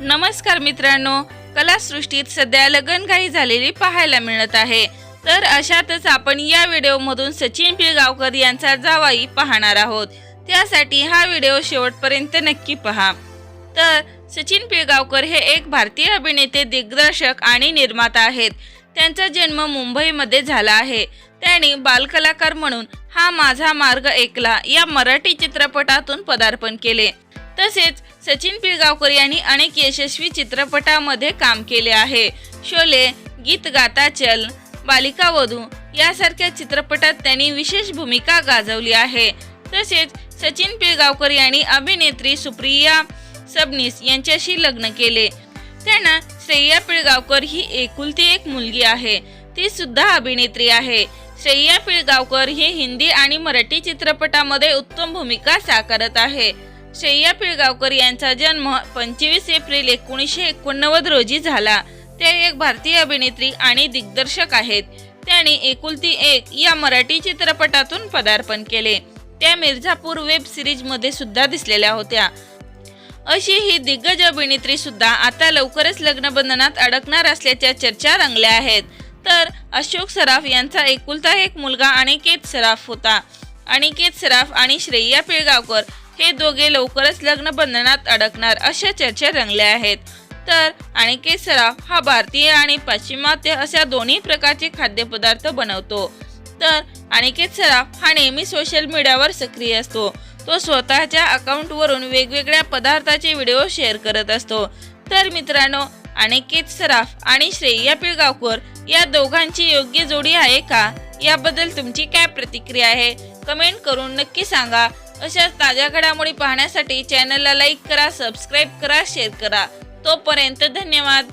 नमस्कार मित्रांनो कलासृष्टीत सध्या लगनघाई झालेली पाहायला मिळत आहे. तर अशातच आपण या व्हिडिओमधून सचिन पिळगावकर यांचा जावाई पाहणार आहोत. त्यासाठी हा व्हिडिओ शेवटपर्यंत नक्की पहा. तर सचिन पिळगावकर हे एक भारतीय अभिनेते दिग्दर्शक आणि निर्माता आहेत. त्यांचा जन्म मुंबईमध्ये झाला आहे. त्यांनी बालकलाकार म्हणून हा माझा मार्ग ऐकला या मराठी चित्रपटातून पदार्पण केले. तसेच सचिन पिळगावकर यांनी अनेक यशस्वी चित्रपटामध्ये काम केले आहे. शोले गीत गाता चल बालिका वधू यासारख्या चित्रपटात त्यांनी विशेष भूमिका गाजवली आहे. तसेच सचिन पिळगावकर यांनी अभिनेत्री सुप्रिया सबनीस यांच्याशी लग्न केले. त्यांना श्रेया पिळगावकर ही एकुलती एक मुलगी आहे. ती सुद्धा अभिनेत्री आहे. श्रेया पिळगावकर ही हिंदी आणि मराठी चित्रपटामध्ये उत्तम भूमिका साकारत आहे. श्रेया पिळगावकर यांचा जन्म पंचवीस एप्रिल एकोणीसशे एकोणनव्वद रोजी झाला. त्या एक भारतीय अभिनेत्री आणि दिग्दर्शक आहेत. त्यांनी एकुलती एक या मराठी चित्रपटातून पदार्पण केले. त्या मिर्झापूर वेब सिरीजमध्ये सुद्धा दिसलेल्या होत्या. अशी ही दिग्गज अभिनेत्री सुद्धा आता लवकरच लग्नबंधनात अडकणार असल्याच्या चर्चा रंगल्या आहेत. तर अशोक सराफ यांचा एकुलता एक मुलगा अनिकेत सराफ होता. अनिकेत सराफ आणि श्रेया पिळगावकर हे दोघे लवकरच लग्नबंधनात अडकणार अशा चर्चा रंगल्या आहेत. तर आणि सराफ हा भारतीय आणि पाश्चिमात्य अशा दोन्ही प्रकारचे खाद्यपदार्थ बनवतो. तर अनिकेत सराफ हा नेहमी सोशल मीडियावर सक्रिय असतो. तो स्वतःच्या अकाउंटवरून वेगवेगळ्या पदार्थाचे व्हिडिओ शेअर करत असतो. तर मित्रांनो अनिकेत सराफ आणि श्रेया पिळगावकर या दोघांची योग्य जोडी आहे का? याबद्दल तुमची काय प्रतिक्रिया आहे? कमेंट करून नक्की सांगा. अशाच ताज्या घडामोडी पाहण्यासाठी चॅनलला लाईक करा सबस्क्राईब करा शेअर करा. तोपर्यंत धन्यवाद.